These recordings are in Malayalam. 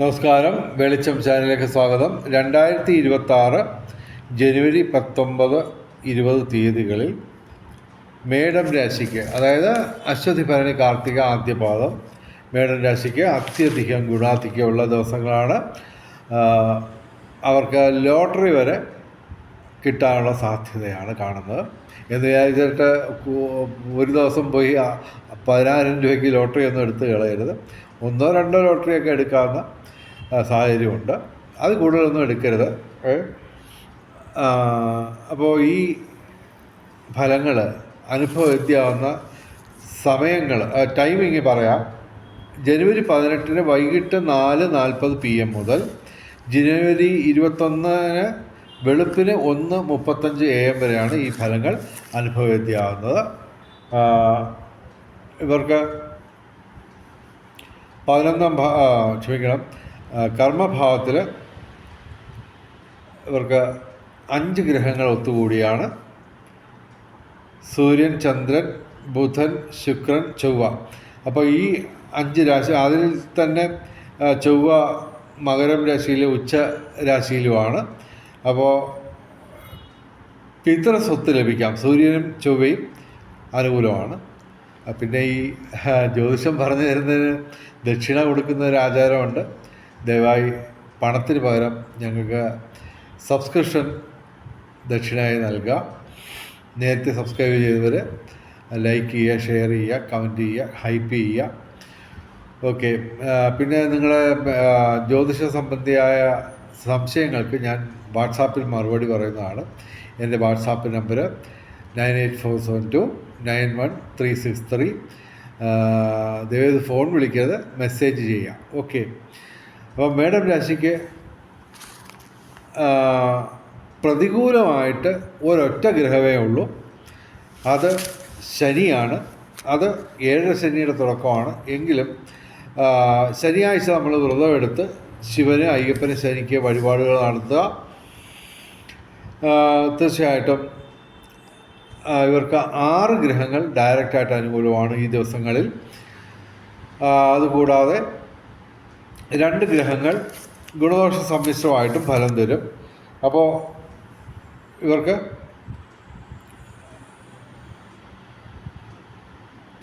നമസ്കാരം. വെളിച്ചം ചാനലിലേക്ക് സ്വാഗതം. രണ്ടായിരത്തി ഇരുപത്തി ആറ് ജനുവരി പത്തൊമ്പത് ഇരുപത് തീയതികളിൽ മേടം രാശിക്ക് അതായത് അശ്വതി ഭരണി കാർത്തിക ആദ്യപാദം മേടം രാശിക്ക് അത്യധികം ഗുണാധിക്യമുള്ള ദിവസങ്ങളാണ്. അവർക്ക് ലോട്ടറി വരെ കിട്ടാനുള്ള സാധ്യതയാണ് കാണുന്നത്. എന്ന് വിചാരിച്ചിട്ട് ഒരു ദിവസം പോയി പതിനായിരം രൂപയ്ക്ക് ലോട്ടറി ഒന്നും എടുത്ത് കളയരുത്. ഒന്നോ രണ്ടോ ലോട്ടറിയൊക്കെ എടുക്കാവുന്ന സാഹചര്യമുണ്ട്. അത് കൂടുതലൊന്നും എടുക്കരുത്. അപ്പോൾ ഈ ഫലങ്ങൾ അനുഭവത്തിയാവുന്ന സമയങ്ങൾ ടൈമിങ് പറയാം. ജനുവരി പതിനെട്ടിന് വൈകിട്ട് നാല് നാൽപ്പത് പി എം മുതൽ ജനുവരി ഇരുപത്തൊന്നിന് വെളുപ്പിന് ഒന്ന് മുപ്പത്തഞ്ച് എ എം വരെയാണ് ഈ ഫലങ്ങൾ അനുഭവവേദ്യമാവുന്നത് ആ, ഇവർക്ക് പതിനൊന്നാം ഭാ ക്ഷമിക്കണം. കർമ്മഭാവത്തിൽ ഇവർക്ക് അഞ്ച് ഗ്രഹങ്ങൾ ഒത്തുകൂടിയാണ്. സൂര്യൻ ചന്ദ്രൻ ബുധൻ ശുക്രൻ ചൊവ്വ. അപ്പോൾ ഈ അഞ്ച് രാശി അതിൽ തന്നെ ചൊവ്വ മകരം രാശിയിലെ ഉച്ച രാശിയിലുമാണ്. അപ്പോൾ പിതൃ സ്വത്ത് ലഭിക്കാം. സൂര്യനും ചൊവ്വയും അനുകൂലമാണ്. പിന്നെ ഈ ജ്യോതിഷം പറഞ്ഞു തരുന്നതിന് ദക്ഷിണ കൊടുക്കുന്ന ഒരു ആചാരമുണ്ട്. ദയവായി പണത്തിന് പകരം ഞങ്ങൾക്ക് സബ്സ്ക്രിപ്ഷൻ ദക്ഷിണയായി നൽകുക നേരത്തെ സബ്സ്ക്രൈബ് ചെയ്തവർ ലൈക്ക് ചെയ്യുക ഷെയർ ചെയ്യുക കമന്റ് ചെയ്യുക ഹൈപ്പ് ചെയ്യുക. ഓക്കെ. പിന്നെ നിങ്ങളെ ജ്യോതിഷ സംബന്ധിയായ സംശയങ്ങൾക്ക് ഞാൻ വാട്സാപ്പിൽ മറുപടി പറയുന്നതാണ്. എന്റെ WhatsApp number nine eight four seven two nine one three six three. ദയവേത് phone വിളിക്കരുത്. മെസ്സേജ് ചെയ്യാം. ഓക്കെ. അപ്പോൾ മേഡം രാശിക്ക് പ്രതികൂലമായിട്ട് ഒരൊറ്റ ഗ്രഹമേ ഉള്ളൂ. അത് ശനിയാണ്. അത് ഏഴര ശനിയുടെ തുടക്കമാണ്. എങ്കിലും ശനിയാഴ്ച നമ്മൾ വ്രതമെടുത്ത് ശിവന് അയ്യപ്പന് ശനിക്ക് വഴിപാടുകൾ നടത്തുക. തീർച്ചയായിട്ടും ഇവർക്ക് ആറ് ഗ്രഹങ്ങൾ ഡയറക്റ്റായിട്ട് അനുകൂലമാണ് ഈ ദിവസങ്ങളിൽ. അതുകൂടാതെ രണ്ട് ഗ്രഹങ്ങൾ ഗുണദോഷ സമ്മിശ്രമായിട്ടും ഫലം തരും. അപ്പോൾ ഇവർക്ക്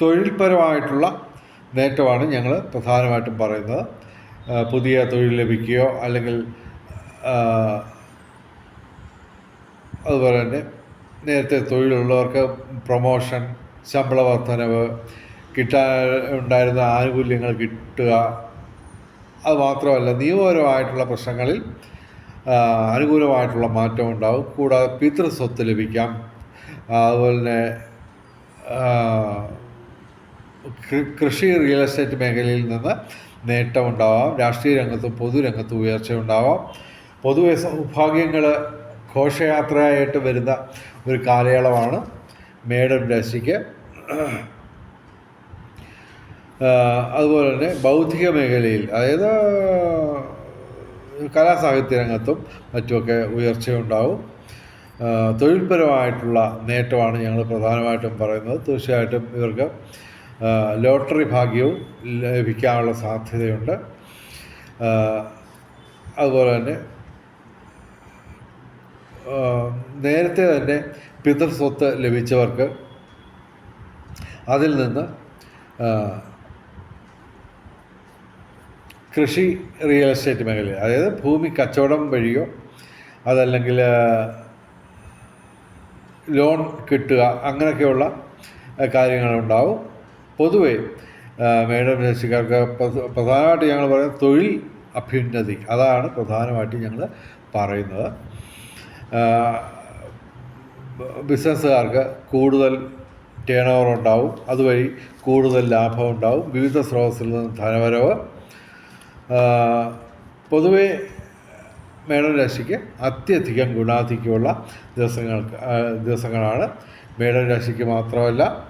തൊഴിൽപരമായിട്ടുള്ള നേട്ടമാണ് ഞങ്ങൾ പ്രധാനമായിട്ടും പറയുന്നത്. പുതിയ തൊഴിൽ ലഭിക്കുകയോ അല്ലെങ്കിൽ അതുപോലെ തന്നെ നേരത്തെ തൊഴിലുള്ളവർക്ക് പ്രൊമോഷൻ ശമ്പള വർധനവ് കിട്ടാൻ ഉണ്ടായിരുന്ന ആനുകൂല്യങ്ങൾ കിട്ടുക അത് മാത്രമല്ല നിയമപരമായിട്ടുള്ള പ്രശ്നങ്ങളിൽ അനുകൂലമായിട്ടുള്ള മാറ്റം ഉണ്ടാവും. കൂടാതെ പിതൃസ്വത്ത് ലഭിക്കാം. അതുപോലെ തന്നെ കൃഷി റിയൽ എസ്റ്റേറ്റ് മേഖലയിൽ നിന്ന് നേട്ടമുണ്ടാവാം. രാഷ്ട്രീയ രംഗത്തും പൊതുരംഗത്തും ഉയർച്ച ഉണ്ടാവാം. പൊതുവെ സൗഭാഗ്യങ്ങൾ ഘോഷയാത്രയായിട്ട് വരുന്ന ഒരു കാലയളവാണ് മേഡം രാശിക്ക്. അതുപോലെ തന്നെ ബൗദ്ധിക മേഖലയിൽ അതായത് കലാസാഹിത്യ രംഗത്തും മറ്റുമൊക്കെ ഉയർച്ചയുണ്ടാവും. തൊഴിൽപരമായിട്ടുള്ള നേട്ടമാണ് ഞങ്ങൾ പ്രധാനമായിട്ടും പറയുന്നത്. തീർച്ചയായിട്ടും ഇവർക്ക് ലോട്ടറി ഭാഗ്യവും ലഭിക്കാനുള്ള സാധ്യതയുണ്ട്. അതുപോലെ തന്നെ നേരത്തെ തന്നെ പിതൃസ്വത്ത് ലഭിച്ചവർക്ക് അതിൽ നിന്ന് കൃഷി റിയൽ എസ്റ്റേറ്റ് മേഖലയിൽ അതായത് ഭൂമി കച്ചവടം വഴിയോ അതല്ലെങ്കിൽ ലോൺ കിട്ടുക അങ്ങനെയൊക്കെയുള്ള കാര്യങ്ങളുണ്ടാവും. പൊതുവേ മേഡം രാശിക്കാർക്ക് പ്രധ- പ്രധാനമായിട്ട് ഞങ്ങൾ പറയുന്നത് തൊഴിൽ അഭ്യുന്നതി. അതാണ് പ്രധാനമായിട്ട് ഞങ്ങൾ പറയുന്നത്. ബിസിനസ്സുകാർക്ക് കൂടുതൽ ടേൺ ഓവർ ഉണ്ടാവും. അതുവഴി കൂടുതൽ ലാഭം ഉണ്ടാവും. വിവിധ സ്രോതസ്സിൽ നിന്ന് ധനവരവ് പൊതുവെ മേടൻ രാശിക്ക് അത്യധികം ഗുണാധിക്യമുള്ള ദിവസങ്ങൾക്ക് ദിവസങ്ങളാണ്. മേടൻ രാശിക്ക് മാത്രമല്ല